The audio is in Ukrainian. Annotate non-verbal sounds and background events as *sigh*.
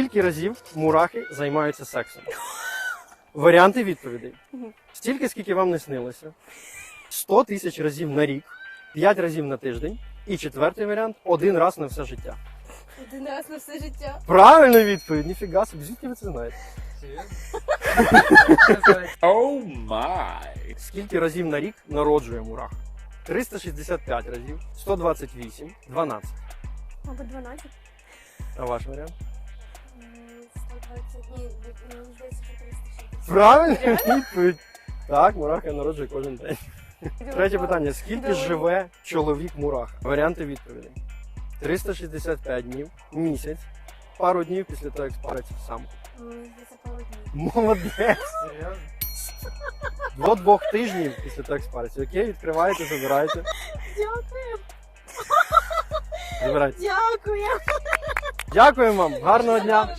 Скільки разів мурахи займаються сексом? Варіанти відповідей. Стільки, скільки вам не снилося. 100 тисяч разів на рік, 5 разів на тиждень. І четвертий варіант один раз на все життя. Один раз на все життя. Правильна відповідь, ніфіга собі, звідки ви це знаєте? *laughs* Oh. Скільки разів на рік народжує мурах? 365 разів, 128, 12. Мабуть, 12. А ваш варіант? М, 120. Ні, мені здається, що 360. Правильна відповідь. Так, мураха народжує кожен день. Третє питання: скільки живе чоловік мураха? Варіанти відповідей: 365 днів, місяць, пару днів після того, як спариться сам. Мені здається. Молодець! До двох тижнів після того, як спариться. Окей, відкриваєте, забирайте. Дякую. Забирайте. Дякую. Дякуємо вам, гарного дня!